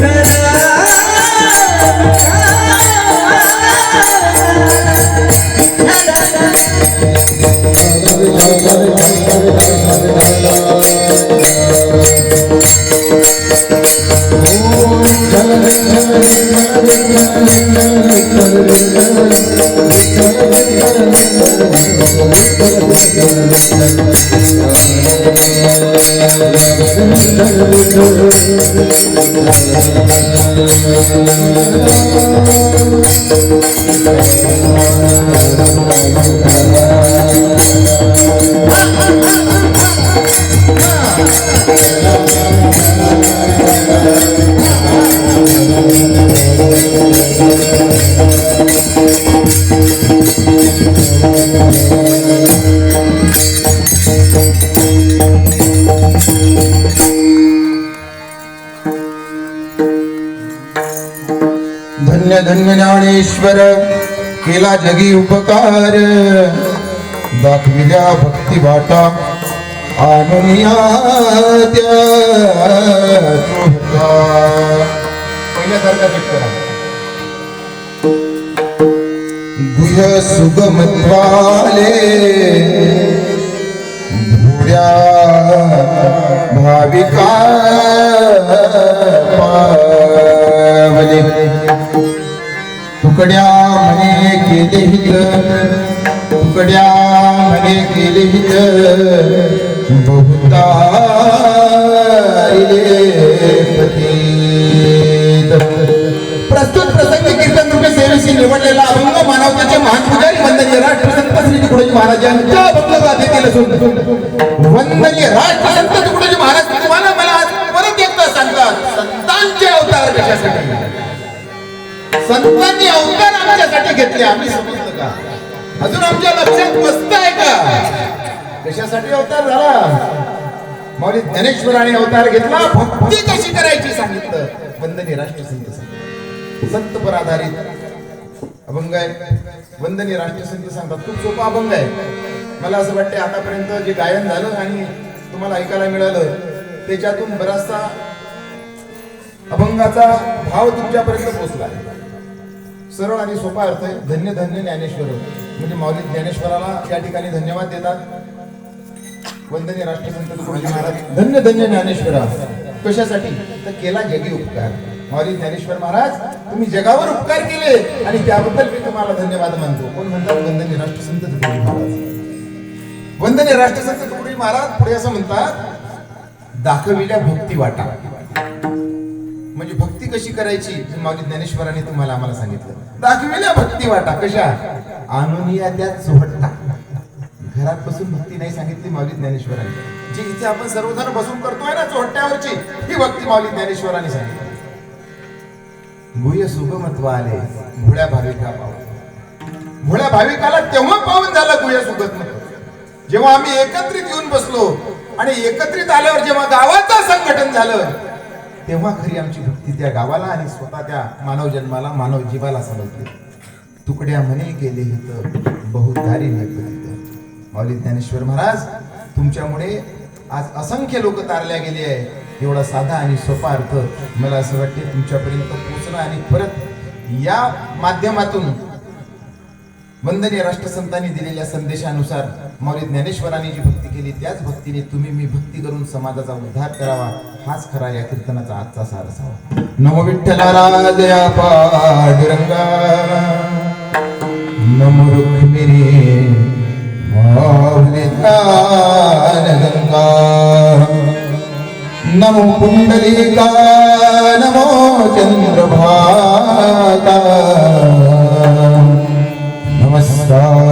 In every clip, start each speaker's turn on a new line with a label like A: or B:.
A: Let धन्य ज्ञानेश्वर केला जगी उपकार दाखविल्या भक्ती वाटा चोहता. पहिल्यासारखा. गुह्य सुगमत्वाले भाविका पावले तुकड्या म्हणे केले हित. तुकड्या म्हणे केले हित. बहुता प्रस्तुत प्रसंगी कीर्तन रूपे सेवेशी निवडलेला अभंग मानवताचे महान पुजारी वंदनीय राष्ट्रसंत श्री तुकडोजी महाराजांच्या अभंग गाथेतील असून वंदनीय राष्ट्रसंत तुकडोजी महाराज तुम्हाला मला आज परत एकदा सांगतात संतांचे अवतार कशासाठी? संतांनी अवतार आमच्यासाठी घेतले आम्ही समजलं का? अजून आमच्या लक्षात मस्त आहे का? कशासाठी अवतार झाला? माऊली ज्ञानेश्वराने अवतार घेतला. भक्ती कशी करायची सांगितलं? वंदनी राष्ट्रसंत संत संत पर आधारित अभंग आहे. वंदनीय राष्ट्रसंत सांगतात. खूप सोपा अभंग आहे. मला असं वाटतं आतापर्यंत जे गायन झालं आणि तुम्हाला ऐकायला मिळालं त्याच्यातून बराचसा अभंगाचा भाव तुमच्यापर्यंत पोहोचला सरळ आणि सोपा अर्थ आहे. धन्य धन्य ज्ञानेश्वर. म्हणजे माऊली ज्ञानेश्वराला या ठिकाणी धन्यवाद देतात. वंदनीय राष्ट्रसंत तुकडोजी महाराज. धन्य धन्य ज्ञानेश्वरा. कशासाठी? तर केला जगी उपकार. माऊली ज्ञानेश्वर महाराज तुम्ही जगावर उपकार केले आणि त्याबद्दल मी तुम्हाला धन्यवाद मानतो. कोण म्हणतात वंदनीय राष्ट्रसंत तुकडोजी महाराज? वंदनीय राष्ट्रसंत तुकडोजी महाराज पुढे असं म्हणतात दाखविल्या भक्ती वाटा. म्हणजे भक्ती कशी करायची? हे ज्ञानेश्वरांनी तुम्हाला आम्हाला सांगितलं. दाखविल्या भक्ती वाटा कशा? आणून या त्यात सोहटता घरात बसून भक्ती नाही सांगितली माऊली ज्ञानेश्वरांनी. जी इथे आपण सर्वजण बसून करतोय ना चोहट्ट्यावरची ही भक्ती माऊली ज्ञानेश्वरांनी सांगितली. गुह्य सुगमत्व आले भोळ्या भाविका पाहून. भोळ्या भाविकाला तेव्हा पाहून झालं गुह्य सुगमत्व. जेव्हा आम्ही एकत्रित येऊन बसलो आणि एकत्रित आल्यावर जेव्हा गावाचं संघटन झालं तेव्हा खरी आमची ती त्या गावाला आणि स्वतः त्या मानव जन्माला मानव जीवाला समजते तुकड्या म्हणे गेले हित बहुतारी नेपथित माऊली ज्ञानेश्वर महाराज तुमच्यामुळे आज असंख्य लोक तारल्या गेले आहे एवढा साधा आणि सोपा अर्थ मला असं वाटते तुमच्यापर्यंत पोचणं आणि परत या माध्यमातून वंदनीय राष्ट्रसंतांनी दिलेल्या संदेशानुसार माऊली ज्ञानेश्वरांनी जी भक्ती केली त्याच भक्तीने तुम्ही मी भक्ती करून समाजाचा उद्धार करावा हाच खरा या कीर्तनाचा आजचा सार असावा. नमो विठ्ठला राजया पांडुरंगा. नमो रुक्मिणी गंगा नमो पुंडलिका नमो चंद्रभागा. नमस्कार.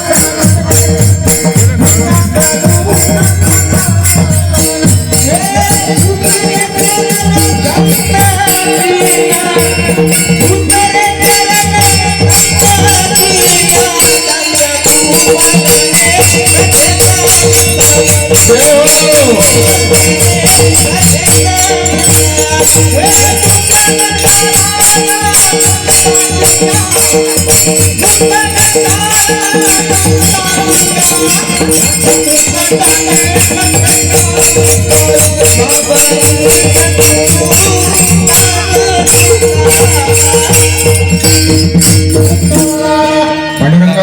A: पांडुरंगा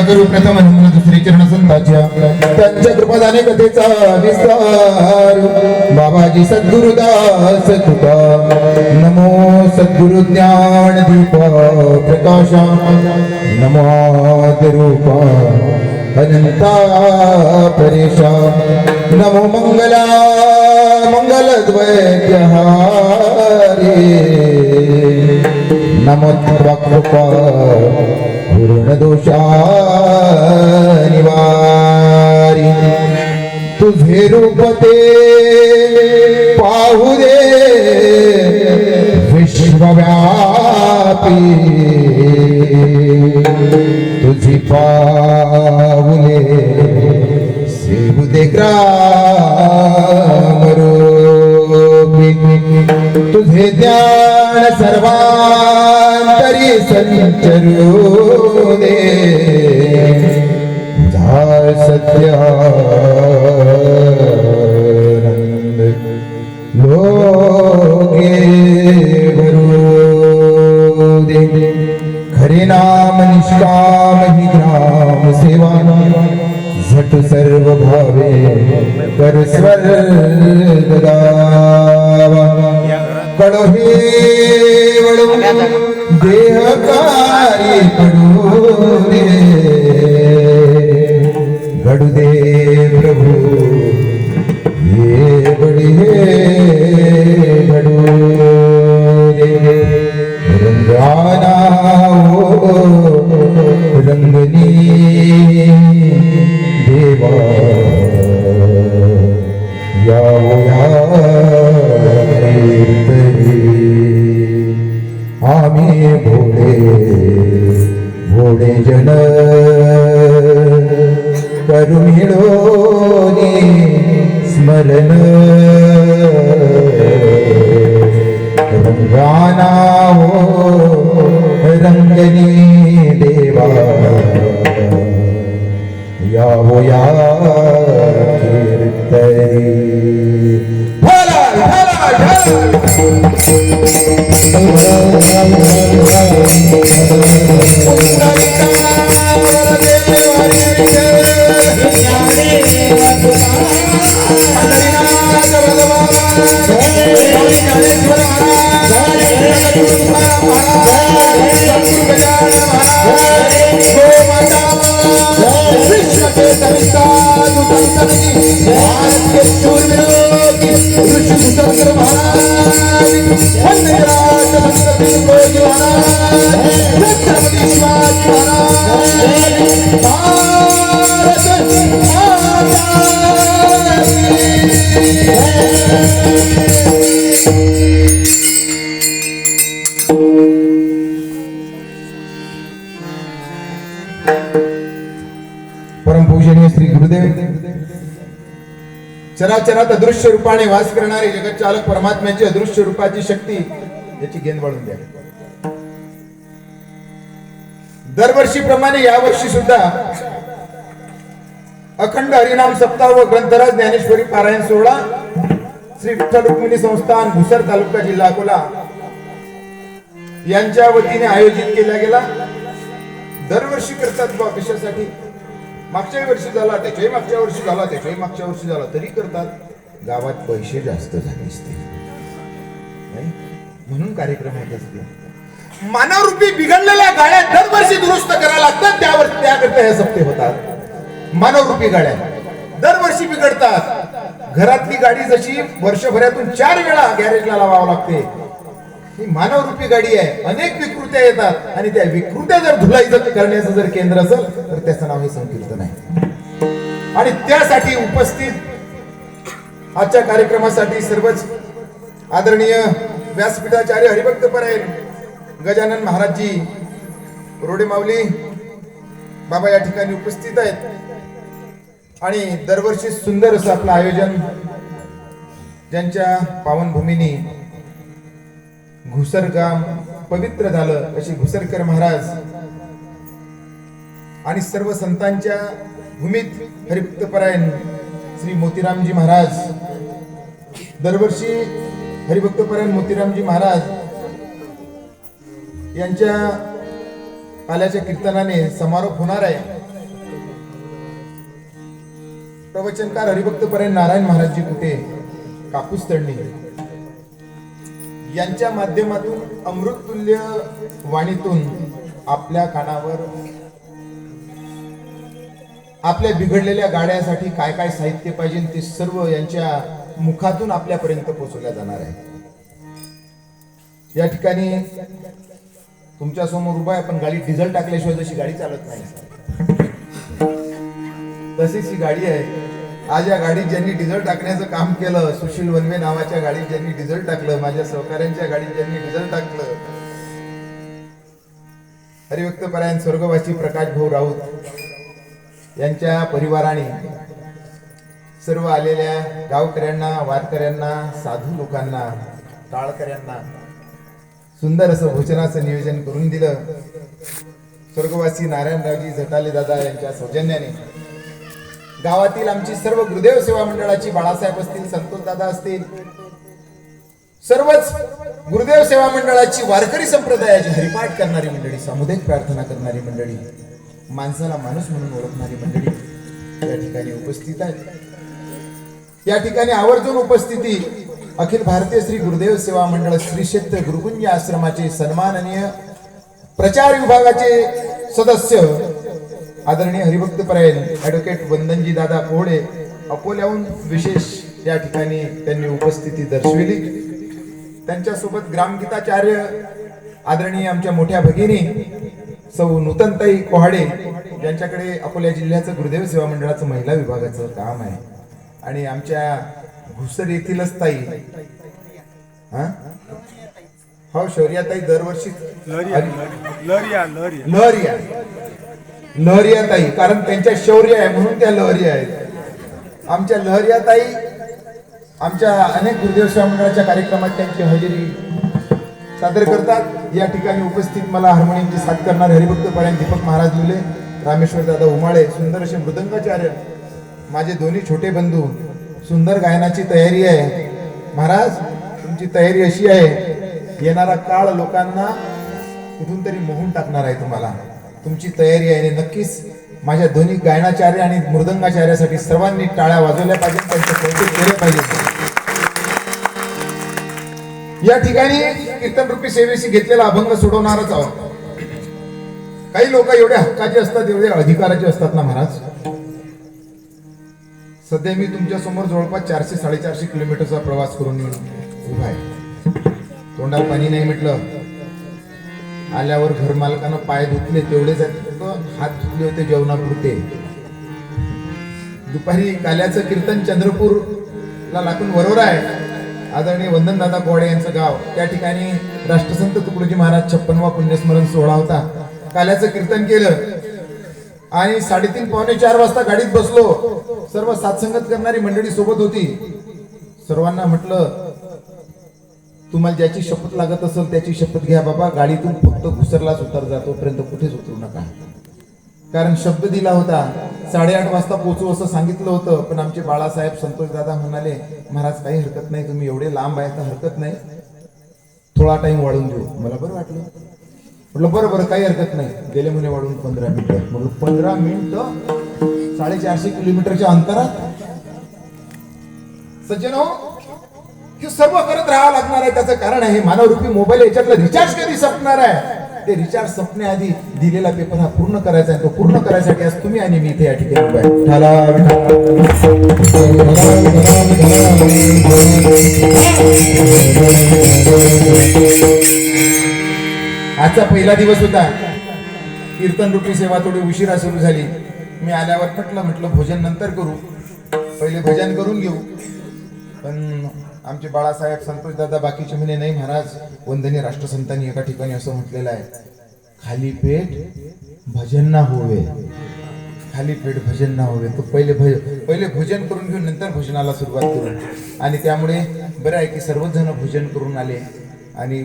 A: गुरु प्रथम दुसरी चरण संताच्या त्यांच्या कृपादाने कथेचा विस्तार बाबाजी सद्गुरुदास तुका नमो सद्गुरु ज्ञान दीप प्रकाशा. नमो रूपा अनंता परेशा. नमो मंगला मंगल नमो कृपा पूर्ण दोषा निवारी तुझे रूप ते पाहू दे. विश्वव्यापी. तुझी पाऊले सेवू दे ग्रामरूपी. तुझे ज्ञान सर्वांतरी संचरू सत्यानंद दे खरे नाम निष्काम ही ग्राम सेवा झट सर्व भावे कर स्वर्ग गावा कडो हे भोळे भोळे जन. करू स्मरण. रंगाना हो रंगनी देवा. यावो या कीर्तनी. Thank you. चराचरात अदृश्य रूपाने वास करणारे जगतचालक परमात्म्याची अदृश्य रूपाची शक्ती याची गेंद वाढून द्या. दरवर्षीप्रमाणे यावर्षी सुद्धा अखंड हरिनाम सप्ताह व ग्रंथराज ज्ञानेश्वरी पारायण सोहळा श्री विठ्ठल रुक्मिणी संस्थान भुसर तालुका जिल्हा अकोला यांच्या वतीने आयोजित केला गेला. दरवर्षी करतात बा कशासाठी? मागच्याही वर्षी झाला त्याच्याही मागच्या वर्षी झाला त्याच्याही मागच्या वर्षी झाला. तरी करतात. गावात पैसे जास्त झाले असते. म्हणून कार्यक्रम होत असते मानवरूपी बिघडलेल्या गाड्या दरवर्षी दुरुस्त करायला लागतात. त्यावर त्याकरता हे सप्ते होतात. मानवरूपी गाड्या दरवर्षी बिघडतात. घरातली गाडी जशी वर्षभरातून चार वेळा गॅरेजला लावावं लागते ही मानवरूपी गाडी आहे. अनेक विकृत्या येतात. आणि त्या विकृत्या जर धुलाई जर करण्याचं जर केंद्र असेल तर त्याचं नाव हे संकीर्तन आहे. आणि त्यासाठी उपस्थित आजच्या कार्यक्रमासाठी सर्वच आदरणीय व्यासपीठाचार्य हरिभक्त परेल गजानन महाराजजी रोडे माऊली बाबा या ठिकाणी उपस्थित आहेत. आणि दरवर्षी सुंदर असं आपलं आयोजन ज्यांच्या पावनभूमीनी घुसरगाम पवित्र झालं अशी घुसरकर महाराज. आणि सर्व संतांच्या भूमीत हरिभक्तपरायण श्री मोतीरामजी महाराज. दरवर्षी हरिभक्तपरायण मोतीरामजी महाराज यांच्या आल्याच्या कीर्तनाने समारोप होणार आहे. प्रवचनकार हरिभक्तपरायण नारायण महाराजजी कुठे? कापूस तळणी. यांच्या माध्यमातून अमृततुल्य वाणीतून आपल्या कानावर आपल्या बिघडलेल्या गाड्यासाठी काय काय साहित्य पाहिजे ते सर्व यांच्या मुखातून आपल्यापर्यंत पोहोचवल्या जाणार आहे. या ठिकाणी तुमच्यासमोर उभा आहे पण गाडी डिझेल टाकल्याशिवाय जशी गाडी चालत नाही. तशीच ही गाडी आहे. आज या गाडीत ज्यांनी डिझेल टाकण्याचं काम केलं सुशील वनवे नावाच्या गाडीत ज्यांनी डिझेल टाकलं माझ्या सहकाऱ्यांच्या गाडीत ज्यांनी डिझेल टाकलं. हरिभक्तपरायण स्वर्गवासी प्रकाश भाऊ राऊत यांच्या परिवाराने सर्व आलेल्या गावकऱ्यांना वारकऱ्यांना साधू लोकांना टाळकऱ्यांना सुंदर असं भोजनाचं नियोजन करून दिलं. स्वर्गवासी नारायणरावजी झटाले दादा यांच्या सौजन्याने गावातील आमची सर्व गुरुदेव सेवा मंडळाची बाळासाहेब असतील संतोष दादा असतील सर्वच गुरुदेव सेवा मंडळाची वारकरी संप्रदायाची हरिपाठ करणारी मंडळी सामुदायिक प्रार्थना करणारी मंडळी माणसाला माणूस म्हणून ओळखणारी मंडळी या ठिकाणी उपस्थित आहेत. या ठिकाणी आवर्जून उपस्थिती अखिल भारतीय श्री गुरुदेव सेवा मंडळ श्री क्षेत्र गुरुकुंज आश्रमाचे सन्माननीय प्रचार विभागाचे सदस्य आदरणीय हरिभक्तपरायण ऍडव्होकेट वंदनजी दादा कोहळे अकोल्याहून विशेष या ठिकाणी त्यांनी उपस्थिती दर्शविली. त्यांच्यासोबत ग्रामगीताचार्य आदरणीय आमच्या मोठ्या भगिनी सौ नूतनताई कोहाडे ज्यांच्याकडे अकोला जिल्ह्याचं गुरुदेव सेवा मंडळाचं महिला विभागाचं काम आहे. आणि आमच्या घुसर येथीलच ताई. हा? हो शौर्याताई दरवर्षी
B: लहरिया. लहरिया.
A: लहरियाताई कारण त्यांच्या शौर्य आहे म्हणून त्या लहरी आहेत. आमच्या लहरियाताई आमच्या अनेक गुरुदेव मंडळाच्या कार्यक्रमात त्यांची हजेरी सादर करतात. या ठिकाणी उपस्थित मला हार्मोनियमची साथ करणारे हरिभक्त परायण दीपक महाराज मुले रामेश्वर दादा उमाळे सुंदर असे मृदंगाचार्य माझे दोन्ही छोटे बंधू सुंदर गायनाची तयारी आहे. महाराज तुमची तयारी अशी आहे येणारा काळ लोकांना कुठून तरी मोहून टाकणार आहे तुम्हाला. तुमची तयारी आहे आणि नक्कीच माझ्या दोन्ही गायनाचार्य आणि मृदंगाचार्यासाठी सर्वांनी टाळ्या वाजवल्या पाहिजे त्यांचं कौतुक केलं पाहिजे या ठिकाणी कीर्तन रूपी सेवेशी घेतलेला अभंग सोडवणारच आहोत. काही लोक एवढे हक्काचे असतात एवढे अधिकाराचे असतात ना महाराज? सध्या मी तुमच्यासमोर जवळपास चारशे साडेचारशे किलोमीटरचा प्रवास करून उभा आहे. तोंडात पाणी नाही म्हटलं. आल्यावर घरमालकानं पाय धुतले तेवढेच हात धुतले होते जेवणापुरते. दुपारी काल्याचं कीर्तन चंद्रपूरला लागून बरोबर आहे. आदरणीय वंदनदादा गोडे यांचं गाव. त्या ठिकाणी राष्ट्रसंत तुकडोजी महाराज छप्पनवा पुण्यस्मरण सोहळा होता. काल्याचं कीर्तन केलं. आणि साडेतीन पावणे चार वाजता गाडीत बसलो. सर्व सातसंगत करणारी मंडळी सोबत होती. सर्वांना म्हटलं तुम्हाला ज्याची शपथ लागत असेल त्याची शपथ घ्या बाबा. गाडीतून फक्त घुसरलाच उतर जातोपर्यंत कुठेच उतरू नका. कारण शब्द दिला होता साडेआठ वाजता पोचू असं सांगितलं होतं पण आमचे बाळासाहेब संतोष दादा म्हणाले महाराज काही हरकत नाही तुम्ही एवढे लांब आहे तर हरकत नाही. थोडा टाइम वाढून देऊ. मला बरं वाटलं. म्हटलं बरं बरं काही हरकत नाही. गेले म्हणे वाढून पंधरा मिनिटं. म्हटलं पंधरा मिनिट? साडेचारशे किलोमीटरच्या अंतरात? सज्जन हो हे सर्व करत राहावं लागणार आहे. त्याचं कारण आहे मानवरूपी मोबाईल याच्यातलं रिचार्ज कधी संपणार आहे? ते रिचार्ज संपण्याआधी दिलेला पेपर हा पूर्ण करायचा आहे. तो पूर्ण करायसाठी आज तुम्ही आणि मी इथे या ठिकाणी आजचा पहिला दिवस होता. कीर्तन रुपी सेवा थोडी उशिरा सुरू झाली. मी आल्यावर म्हटलं म्हटलं भोजन नंतर करू. पहिले भजन करून घेऊ. पण आमचे बाळासाहेब संतोष दादा बाकीचे म्हणे नाही महाराज वंदनीय राष्ट्रसंतांनी एका ठिकाणी असं म्हटलेलं आहे खाली पेट भजन ना होवे
C: पेठ भजन ना होवे. तो पहिले भज पहिले भोजन करून घेऊन नंतर भजनाला सुरुवात करू आणि त्यामुळे बरं आहे की सर्वच जण भोजन करून आले. आणि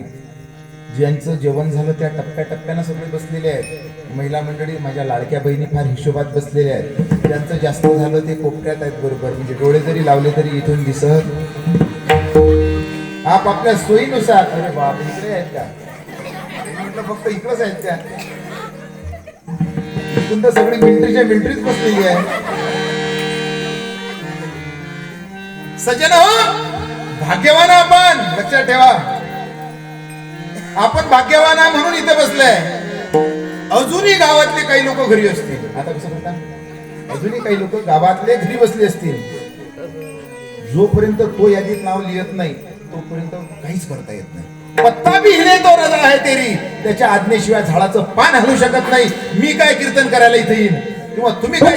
C: ज्यांचं जेवण झालं त्या टप्प्याटप्प्यानं सगळे बसलेले आहेत. महिला मंडळी माझ्या लाडक्या बहिणी फार हिशोबात बसलेल्या आहेत. ज्यांचं जास्त झालं ते कोपऱ्यात आहेत बरोबर. म्हणजे डोळे जरी लावले तरी इथून दिसत आपापल्या सोयीनुसार अरे बाप इकडे आहेत का म्हटलं फक्त इकडंच आहेत त्या इथून तर सगळी मिलिटरीच्या मिलिटरीच बसलेली आहे सज्जन हो भाग्यवान हो आपण लक्षात ठेवा। आपण भाग्यवान आहे म्हणून इथे बसलोय अजूनही गावातले काही लोक घरी असतील. आता कसं म्हणता अजूनही काही लोक गावातले घरी बसले असतील. जोपर्यंत तो यादीत नाव लिहित नाही तोपर्यंत काहीच करता येत नाही. पत्ता बी हिले तो रजा आहे तेरी. त्याच्या आज्ञेशिवाय झाडाचं पान हलू शकत नाही. मी काय कीर्तन करायला इथे येईन? किंवा तुम्ही काय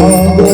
A: Oh